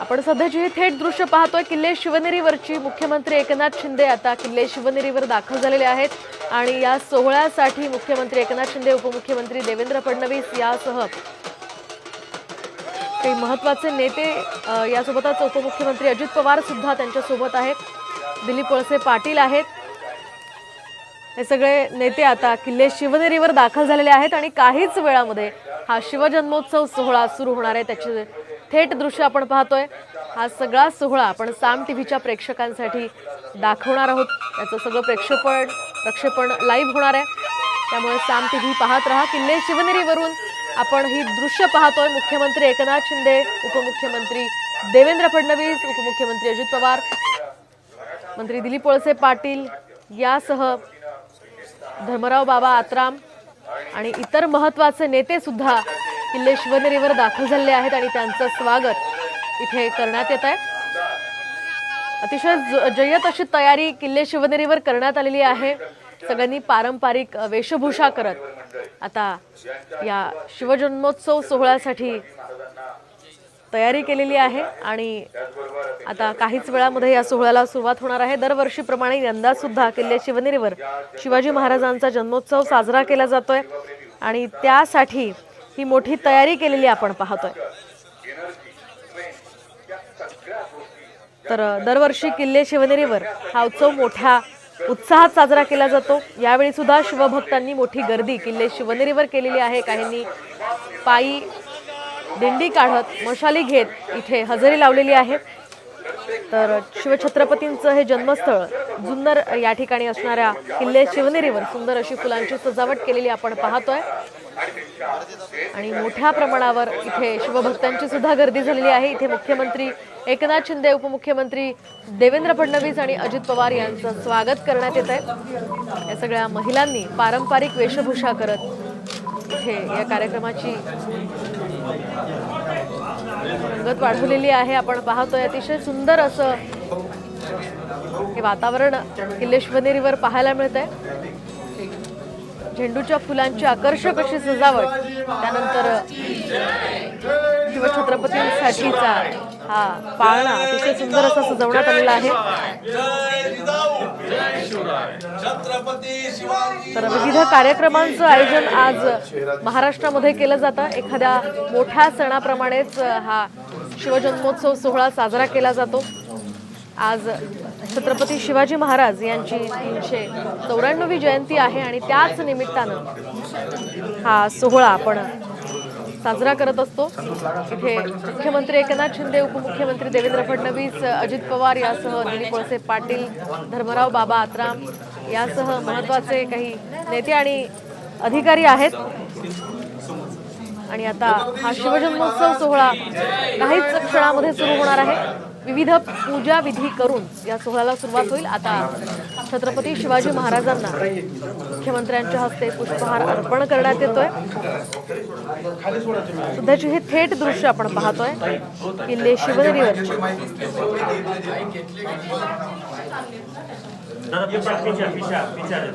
आपण सध्याची ही थेट दृश्य पाहतोय किल्ले शिवनेरीवरची. मुख्यमंत्री एकनाथ शिंदे आता किल्ले शिवनेरीवर दाखल झालेले आहेत. आणि या सोहळ्यासाठी मुख्यमंत्री एकनाथ शिंदे उपमुख्यमंत्री देवेंद्र फडणवीस यासह काही महत्त्वाचे नेते यासोबतच उपमुख्यमंत्री अजित पवार सुद्धा त्यांच्यासोबत आहेत. दिलीप वळसे पाटील आहेत. हे सगळे नेते आता किल्ले शिवनेरीवर दाखल झालेले आहेत आणि काहीच वेळामध्ये हा शिवजन्मोत्सव सोहळा सुरू होणार आहे. त्याचे थेट दृश्य आपण पाहतोय. हा सगळा सोहळा आपण साम टीव्हीच्या प्रेक्षकांसाठी दाखवणार आहोत. याचं सगळं प्रेक्षेपण प्रक्षेपण लाईव्ह होणार आहे. त्यामुळे साम टी व्ही पाहत राहा. किल्ले शिवनेरीवरून आपण ही दृश्य पाहतोय. मुख्यमंत्री एकनाथ शिंदे उपमुख्यमंत्री देवेंद्र फडणवीस उपमुख्यमंत्री अजित पवार मंत्री दिलीप वळसे पाटील यासह धर्मराव बाबा आत्राम आणि इतर महत्त्वाचे नेते सुद्धा किल्ले शिवनेरीवर दाखल झालेले आहेत आणि त्यांचं स्वागत इथे करण्यात येत आहे. अतिशय ज- जय्यत अशी तयारी किल्ले शिवनेरीवर करण्यात आलेली आहे. सगळ्यांनी पारंपरिक वेशभूषा करत आता या शिवजन्मोत्सव सोहळ्यासाठी तयारी केलेली आहे आणि आता काहीच वेळामध्ये या सोहळ्याला सुरुवात होणार आहे. दरवर्षीप्रमाणे यंदा सुद्धा किल्ले शिवनेरीवर शिवाजी महाराजांचा जन्मोत्सव साजरा केला जातोय आणि त्यासाठी ही मोठी तयारी केलेली आपण पाहतोय. तर दरवर्षी किल्ले शिवनेरीवर हा उत्सव मोठ्या उत्साहात साजरा केला जातो. यावेळी सुद्धा शिवभक्तांनी मोठी गर्दी किल्ले शिवनेरीवर केलेली आहे. काहींनी पायी दिंडी काढत मशाली घेत इथे हजेरी लावलेली आहे. तर शिवछत्रपतींचं हे जन्मस्थळ जुन्नर या ठिकाणी असणाऱ्या किल्ले शिवनेरीवर सुंदर अशी फुलांची सजावट केलेली आपण पाहतोय. आणि मोठ्या प्रमाणावर इथे शिवभक्तांची सुद्धा गर्दी झालेली आहे. इथे मुख्यमंत्री एकनाथ शिंदे उपमुख्यमंत्री देवेंद्र फडणवीस आणि अजित पवार यांचं स्वागत करण्यात येत आहे या सगळ्या महिलांनी पारंपरिक वेशभूषा करत इथे या कार्यक्रमाची रंगत वाढवलेली आहे. आपण पाहतोय अतिशय सुंदर असं हे वातावरण किल्ले पाहायला मिळत आहे झेंडूच्या फुलांची आकर्षक अशी सजावट. त्यानंतर शिवछत्रपतींसाठीचा हा पाळणा अतिशय सुंदर असा सजवण्यात आलेला आहे. तर विविध कार्यक्रमांचं आयोजन आज महाराष्ट्रामध्ये केलं जातं. एखाद्या मोठ्या सणाप्रमाणेच हा शिवजन्मोत्सव सोहळा साजरा केला जातो. आज छत्रपती शिवाजी महाराज यांची तीनशे चौऱ्याण्णवी जयंती आहे आणि त्याच निमित्तानं हा सोहळा आपण साजरा करत असतो. इथे मुख्यमंत्री एकनाथ शिंदे उपमुख्यमंत्री देवेंद्र फडणवीस अजित पवार यासह दिलीप वळसे पाटील धर्मराव बाबा आत्राम यासह महत्त्वाचे काही नेते आणि अधिकारी आहेत. आणि आता हा शिवजन्मोत्सव सोहळा काहीच क्षणामध्ये सुरू होणार आहे. विविध पूजा विधी करून या सोहळ्याला सुरुवात होईल. आता छत्रपती शिवाजी महाराजांना मुख्यमंत्र्यांच्या हस्ते पुष्पहार अर्पण करण्यात येतोय. सध्याची हे थेट दृश्य आपण पाहतोय किल्ले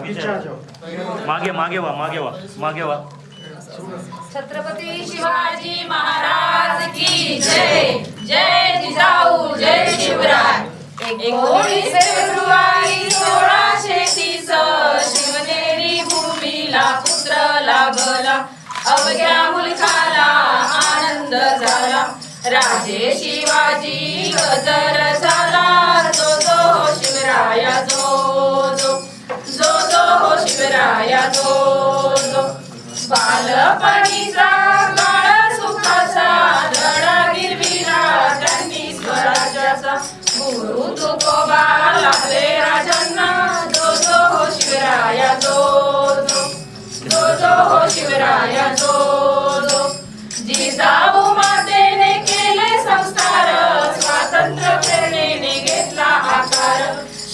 पिछा मागे मागे वा मागे वा मागे वा. छत्रपती शिवाजी महाराज की जय. जय जिजाऊ जय शिवराय. एकोणीस फेब्रुवारी सोळाशे तीस शिवनेरी भूमीला पुत्र लाभला अवघ्या मुलखाला आनंद झाला. राजे शिवाजी गजर झाला. जो जो हो शिवराया जो जो. जो जो हो शिवराया जो जो. बालपणीचा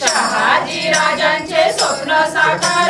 शहाजी राजांचे स्वप्न साकार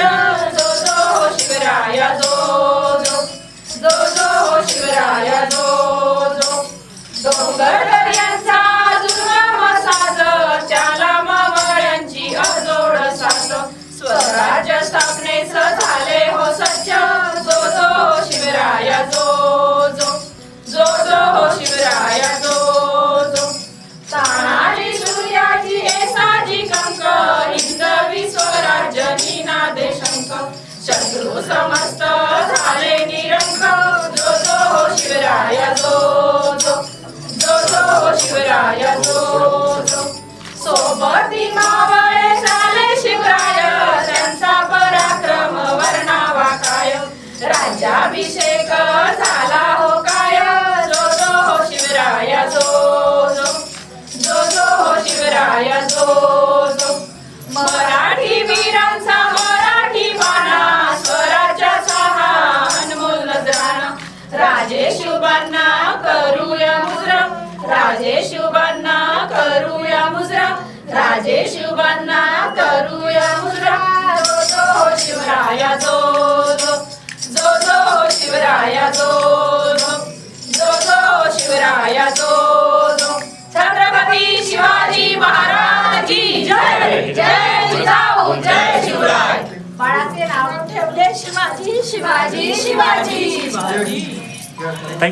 अभिषेक झाला हो काय? जो जो हो शिवराया जो जो. जो जो हो शिवराया जो जो. मराठी वीरांचा मराठी माना स्वराज्याचा हा अनमोल नजराना. राजे शिवबांना करूया मुजरा राजे शिवबांना करूया मुजरा राजे शिवबांना करूया मुजरा. जो जो हो शिवराया जो जो. शिवाजी शिवाजी शिवाजी. ताई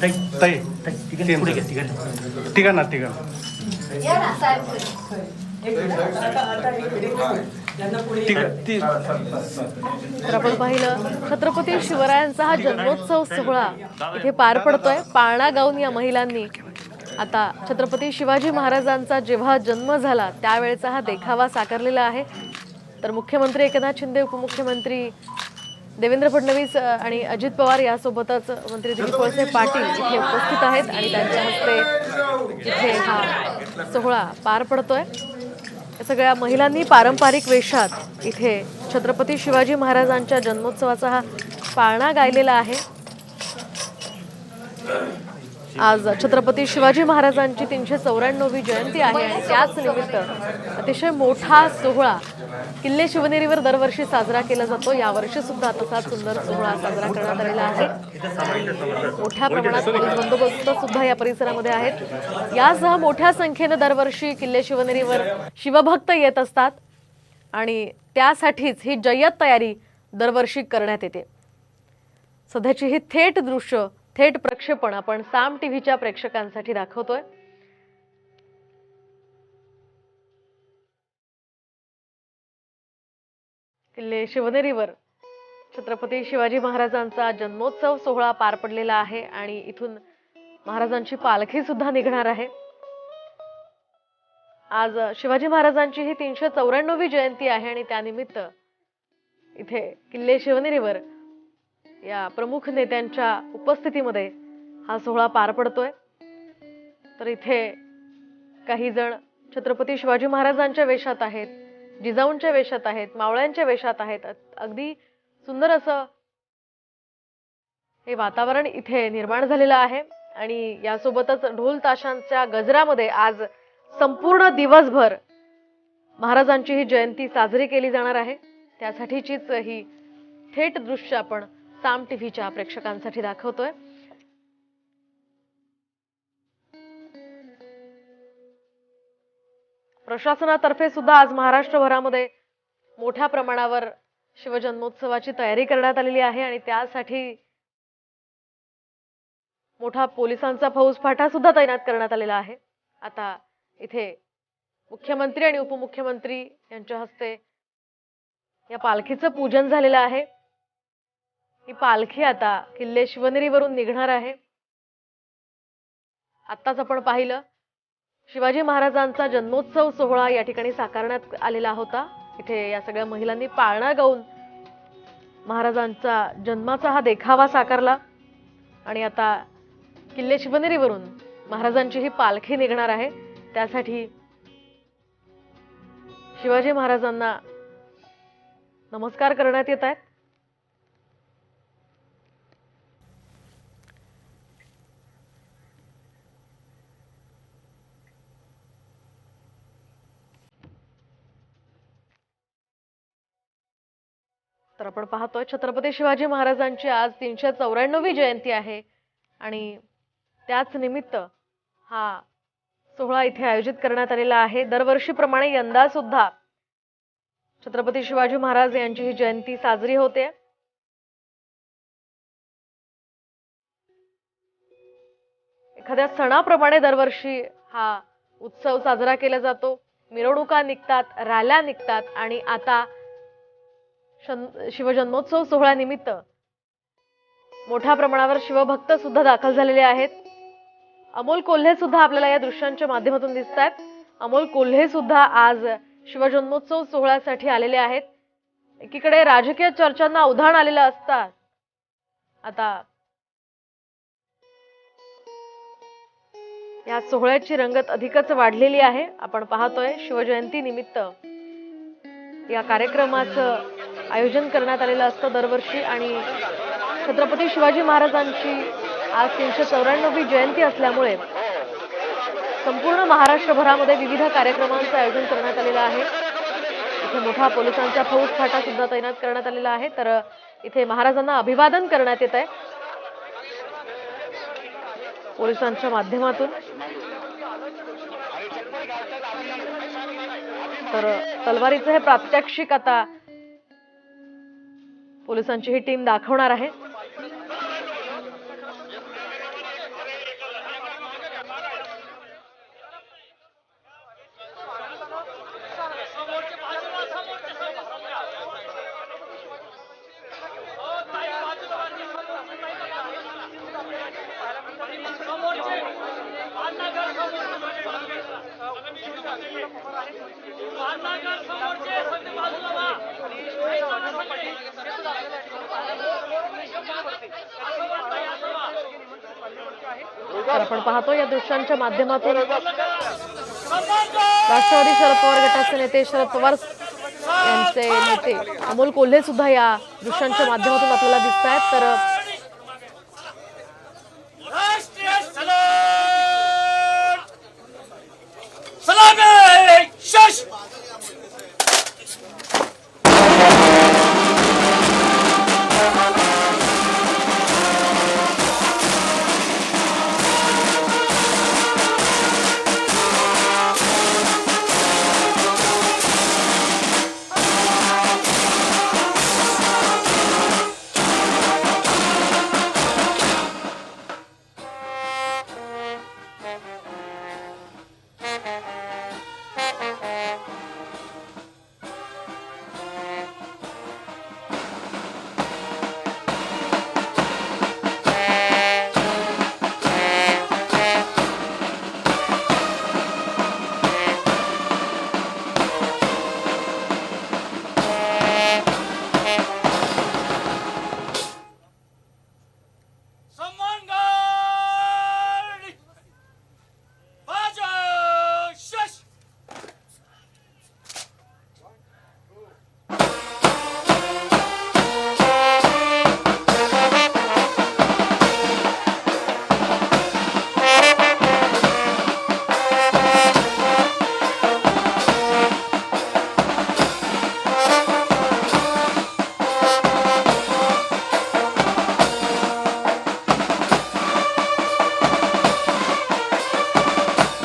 ताई ताई ताई पुढे घ्या तिघांनी तिघांना तिघांना. या ना साहेब तिघ ती तर आपण पाहिलं छत्रपती शिवरायांचा हा जन्मोत्सव सोहळा इथे पार पडतोय. पाळणा गाऊन या महिलांनी आता छत्रपती शिवाजी महाराजांचा जेव्हा जन्म झाला त्यावेळेचा हा देखावा साकारलेला आहे. तर मुख्यमंत्री एकनाथ शिंदे उपमुख्यमंत्री देवेंद्र फडणवीस आणि अजित पवार यासोबतच मंत्री दिलीप वळसे पाटील इथे उपस्थित आहेत आणि त्यांच्या हस्ते इथे हा सोहळा पार पडतोय. या सगळ्या महिलांनी पारंपरिक वेशात इथे छत्रपती शिवाजी महाराजांच्या जन्मोत्सवाचा हा पाळणा गायलेला आहे. आज छत्रपती शिवाजी महाराजांची तीनशे चौऱ्याण्णवी जयंती आहे आणि त्याच निमित्त अतिशय मोठा सोहळा किल्ले शिवनेरीवर दरवर्षी साजरा केला जातो. यावर्षी सुद्धा तसाच सुंदर सोहळा साजरा करण्यात आलेला आहे. मोठ्या प्रमाणात पोलीस बंदोबस्त सुद्धा या परिसरामध्ये आहेत. यासह मोठ्या संख्येनं दरवर्षी किल्ले शिवनेरीवर शिवभक्त येत असतात आणि त्यासाठीच ही जय्यत तयारी दरवर्षी करण्यात येते. सध्याची ही थेट दृश्य थेट प्रक्षेपण आपण साम टीव्हीच्या प्रेक्षकांसाठी दाखवतोय. किल्ले शिवनेरीवर छत्रपती शिवाजी महाराजांचा जन्मोत्सव सोहळा पार पडलेला आहे आणि इथून महाराजांची पालखी सुद्धा निघणार आहे. आज शिवाजी महाराजांची ही तीनशे चौऱ्याण्णवी जयंती आहे आणि त्यानिमित्त इथे किल्ले शिवनेरीवर या प्रमुख नेत्यांच्या उपस्थितीमध्ये हा सोहळा पार पडतोय. तर इथे काही जण छत्रपती शिवाजी महाराजांच्या वेशात आहेत जिजाऊंच्या वेशात आहेत मावळ्यांच्या वेशात आहेत. अगदी सुंदर असं हे वातावरण इथे निर्माण झालेलं आहे आणि यासोबतच ढोल ताशांच्या गजरामध्ये आज संपूर्ण दिवसभर महाराजांची ही जयंती साजरी केली जाणार आहे. त्यासाठीचीच ही थेट दृश्य आपण साम टीव्हीच्या प्रेक्षकांसाठी दाखवतोय. प्रशासनातर्फे सुद्धा आज महाराष्ट्रभरामध्ये मोठ्या प्रमाणावर शिवजन्मोत्सवाची तयारी करण्यात आलेली आहे आणि त्यासाठी मोठा पोलिसांचा फौजफाटा सुद्धा तैनात करण्यात आलेला आहे. आता इथे मुख्यमंत्री आणि उपमुख्यमंत्री यांच्या हस्ते या पालखीचं पूजन झालेलं आहे. ही पालखी आता किल्ले शिवनेरीवरून निघणार आहे. आत्ताच आपण पाहिलं शिवाजी महाराजांचा जन्मोत्सव सोहळा या ठिकाणी साकारण्यात आलेला होता. इथे या सगळ्या महिलांनी पाळणा गाऊन महाराजांचा जन्माचा हा देखावा साकारला. आणि आता किल्ले शिवनेरीवरून महाराजांची ही पालखी निघणार आहे. त्यासाठी शिवाजी महाराजांना नमस्कार करण्यात येत आहेत. आपण पाहतोय छत्रपती शिवाजी महाराजांची आज तीनशे चौऱ्याण्णवी जयंती आहे. आणि त्याच निमित्त हा सोहळा इथे आयोजित करण्यात आलेला आहे. दरवर्षीप्रमाणे यंदा सुद्धा छत्रपती शिवाजी महाराज यांची ही जयंती साजरी होते. एखाद्या सणाप्रमाणे दरवर्षी हा उत्सव साजरा केला जातो. मिरवणुका निघतात रॅल्या निघतात आणि आता शिवजन्मोत्सव सोहळ्यानिमित्त मोठ्या प्रमाणावर शिवभक्त सुद्धा दाखल झालेले आहेत. अमोल कोल्हे सुद्धा आपल्याला या दृश्यांच्या माध्यमातून दिसत आहेत अमोल कोल्हे सुद्धा आज शिवजन्मोत्सव सोहळ्यासाठी आलेले आहेत. एकीकडे राजकीय चर्चांना उधाण आलेलं असतात आता या सोहळ्याची रंगत अधिकच वाढलेली आहे. आपण पाहतोय शिवजयंती निमित्त या कार्यक्रमाचं आयोजन करण्यात आलेलं असतं दरवर्षी आणि छत्रपती शिवाजी महाराजांची आज तीनशे चौऱ्याण्णवी जयंती असल्यामुळे संपूर्ण महाराष्ट्रभरामध्ये विविध कार्यक्रमांचं आयोजन करण्यात आलेलं आहे. इथे मोठा पोलिसांचा फौज फाटा सुद्धा तैनात करण्यात आलेला आहे. तर इथे महाराजांना अभिवादन करण्यात येत आहे. पोलिसांच्या माध्यमातून. तर तलवारीचं हे प्रात्यक्षिक आता पोलिसांची ही टीम दाखवणार आहे. तर आपण पाहतो या दृश्यांच्या माध्यमातून. राष्ट्रवादी शरद पवार गटाचे नेते शरद पवार यांचे नेते अमोल कोल्हे सुद्धा या दृश्यांच्या माध्यमातून आपल्याला दिसत आहेत तर Shush!